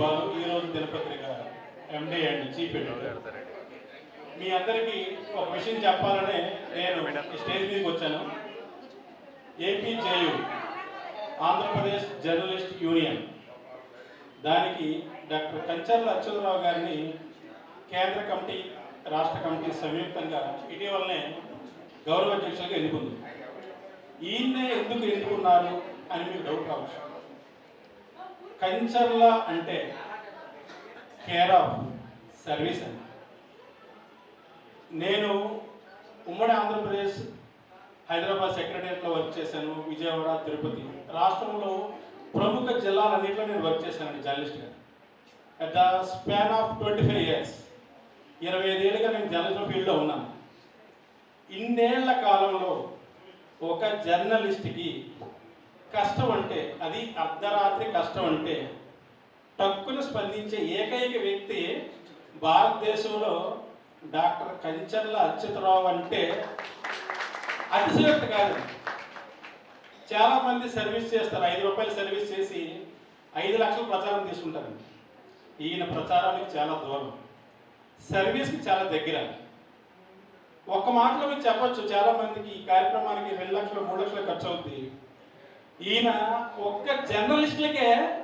బాబు ఈరోజు దినపత్రిక MD and chief editor మీ అందరికీ ఒక విషయం చెప్పాలనే నేను స్టేజ్ మీదకి వచ్చాను. AP JU Andhra Pradesh journalist union. దానికి డాక్టర్ కంచర్ల అచ్యుతరావు గారిని కేంద్ర కమిటీ రాష్ట్ర కమిటీ సంయుక్తంగా ఇటీవలనే గౌరవ అధ్యక్షులుగా ఎన్నుకుంది ఈయన్నే ఎందుకు ఎన్నుకున్నారు అని మీకు డౌట్ రావచ్చు. కంచర్ల అంటే కేర్ ఆఫ్ సర్వీస్ అండి. నేను ఉమ్మడి ఆంధ్రప్రదేశ్ హైదరాబాద్ సెక్రటరియట్లో వర్క్ చేశాను విజయవాడ తిరుపతి. రాష్ట్రంలో ప్రముఖ జిల్లాలన్నింటిలో నేను వర్క్ చేశానండి జర్నలిస్ట్గా. At the span of twenty five years ఇరవై ఐదేళ్ళుగా నేను జర్నలిజం ఫీల్డ్లో ఉన్నాను. ఇన్నేళ్ళ కాలంలో ఒక జర్నలిస్ట్కి కష్టం అంటే అది అర్ధరాత్రి కష్టం అంటే టక్కును స్పందించే ఏకైక వ్యక్తి భారతదేశంలో డాక్టర్ కంచర్ల అచ్యుతరావు అంటే అతిశయోక్తి కాదు. చాలా మంది సర్వీస్ చేస్తారు ఐదు రూపాయలు సర్వీస్ చేసి ఐదు లక్షల ప్రచారం తీసుకుంటారు. ఈయన ప్రచారానికి చాలా దూరం. సర్వీస్కి చాలా దగ్గర. ఒక్క మాటలో మీరు చెప్పచ్చు చాలా మందికి ఈ కార్యక్రమానికి రెండు లక్షలు మూడు లక్షలు ఖర్చు అవుతుంది ఈయన ఒక్క జర్నలిస్టులకే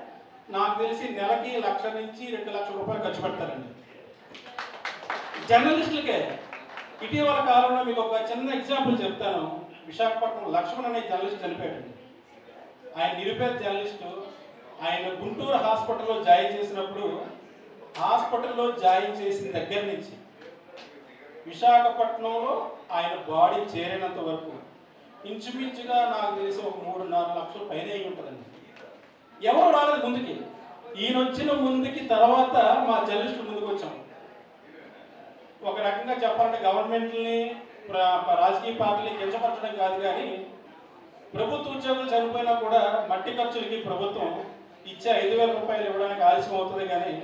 నాకు తెలిసి నెలకి లక్ష నుంచి రెండు లక్షల రూపాయలు ఖర్చు పెడతారండి. జర్నలిస్టులకే. ఇటీవల కాలంలో మీకు ఒక చిన్న ఎగ్జాంపుల్ చెప్తాను. విశాఖపట్నం లక్ష్మణ్ అనే జర్నలిస్ట్ చనిపోయాడండి. ఆయన నిరుపేద జర్నలిస్టు. ఆయన గుంటూరు హాస్పిటల్లో జాయిన్ చేసినప్పుడు హాస్పిటల్లో జాయిన్ చేసిన దగ్గర నుంచి విశాఖపట్నంలో ఆయన బాడీ చేరినంత వరకు ఇంచుమించుగా నాకు తెలిసి ఒక మూడున్నర లక్షల పైన అయి ఉంటుందండి. ఎవరు రాలేదు ముందుకి. ఈయన వచ్చిన ముందుకి తర్వాత మా జర్నలిస్టులు ముందుకు వచ్చాం ఒక రకంగా చెప్పాలంటే గవర్నమెంట్ని రాజకీయ పార్టీని కించపరచడం కాదు కానీ ప్రభుత్వ ఉద్యోగులు చనిపోయినా కూడా మట్టి ఖర్చులకి ప్రభుత్వం ఇచ్చే ఐదు వేల రూపాయలు ఇవ్వడానికి ఆలస్యం అవుతుంది కానీ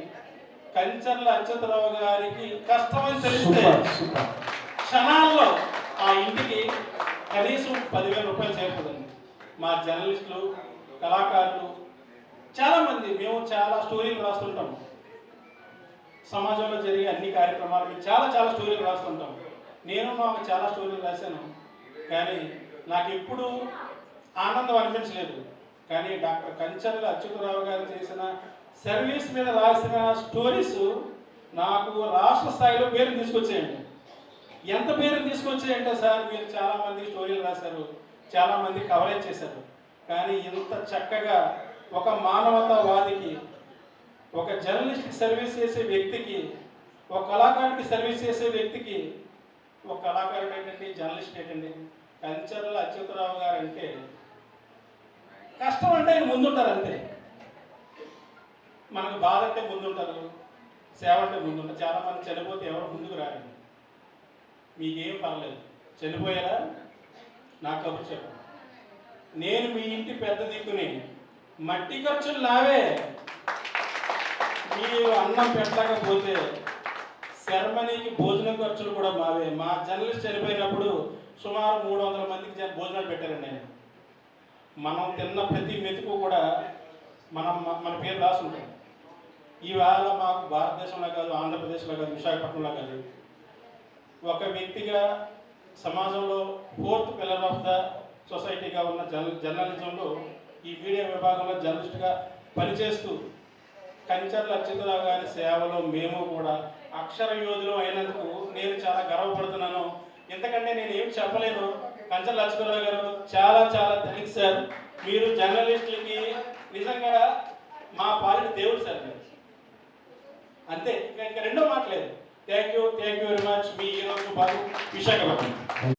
కంచర్ల అచ్యుతరావు గారికి కష్టమని తెలిస్తే క్షణాల్లో ఆ ఇంటికి కనీసం పదివేల రూపాయలు చేరుతుందండి మా జర్నలిస్టులు కళాకారులు చాలామంది మేము చాలా స్టోరీలు రాస్తుంటాం. సమాజంలో జరిగే అన్ని కార్యక్రమాలకి చాలా చాలా స్టోరీలు రాస్తుంటాం. నేను మాకు చాలా స్టోరీలు రాశాను. కానీ నాకు ఎప్పుడు ఆనందం అనిపించలేదు. కానీ డాక్టర్ కంచర్ల అచ్యుతరావు గారు చేసిన సర్వీస్ మీద రాసిన స్టోరీస్ నాకు రాష్ట్ర స్థాయిలో పేరు తీసుకొచ్చేయండి. ఎంత పేరు తీసుకొచ్చాయంటే సార్ మీరు చాలా మంది స్టోరీలు రాశారు చాలా మంది కవరేజ్ చేశారు. కానీ ఇంత చక్కగా ఒక మానవతావాదికి ఒక జర్నలిస్ట్కి సర్వీస్ చేసే వ్యక్తికి ఒక కళాకారుడికి సర్వీస్ చేసే వ్యక్తికి ఒక కళాకారుడు ఏంటండి జర్నలిస్ట్ ఏంటండి కంచర్ల అచ్యుతరావు గారు అంటే కష్టం అంటే ఆయన ముందుంటారు అంతే. మనకు బాధ అంటే ముందుంటారు సేవ అంటే ముందుంటారు. చాలామంది చనిపోతే ఎవరు ముందుకు రారండి. మీకేం పర్లేదు. చనిపోయారా? నాకు కబురు చెప్పు. నేను మీ ఇంటి పెద్ద దిక్కుని మట్టి ఖర్చులు నావే. మీరు అన్నం పెట్టకపోతే సెరమనీకి భోజనం ఖర్చులు కూడా మావే. మా జర్నలిస్ట్ చనిపోయినప్పుడు సుమారు మూడు వందల మందికి భోజనాలు పెట్టారండి నేను మనం తిన్న ప్రతి మెతుకు కూడా మనం మన పేరు రాసుకుంటాం. ఉంటాం ఈవేళ మాకు భారతదేశంలో కాదు ఆంధ్రప్రదేశ్లో కాదు విశాఖపట్నంలో కాదు ఒక వ్యక్తిగా సమాజంలో ఫోర్త్ పిల్లర్ ఆఫ్ ద సొసైటీగా ఉన్న జర్న జర్నలిజంలో ఈ మీడియా విభాగంలో జర్నలిస్ట్గా పనిచేస్తూ కంచర్ల అచ్యుతరావు గారి సేవలో మేము కూడా అక్షర యోధులు అయినందుకు నేను చాలా గర్వపడుతున్నాను. ఎందుకంటే నేను ఏం చెప్పలేను. కంచర్ల అచ్యుతరావు గారు చాలా చాలా థ్యాంక్స్ సార్. మీరు జర్నలిస్టులకి నిజంగా మా పాలిటి దేవుడు సార్ అంతే. ఇంకా ఇంకా రెండో మాట్లాడు లేదు thank you thank you very much మీ ఈరోజు బాబు విశాఖపట్నం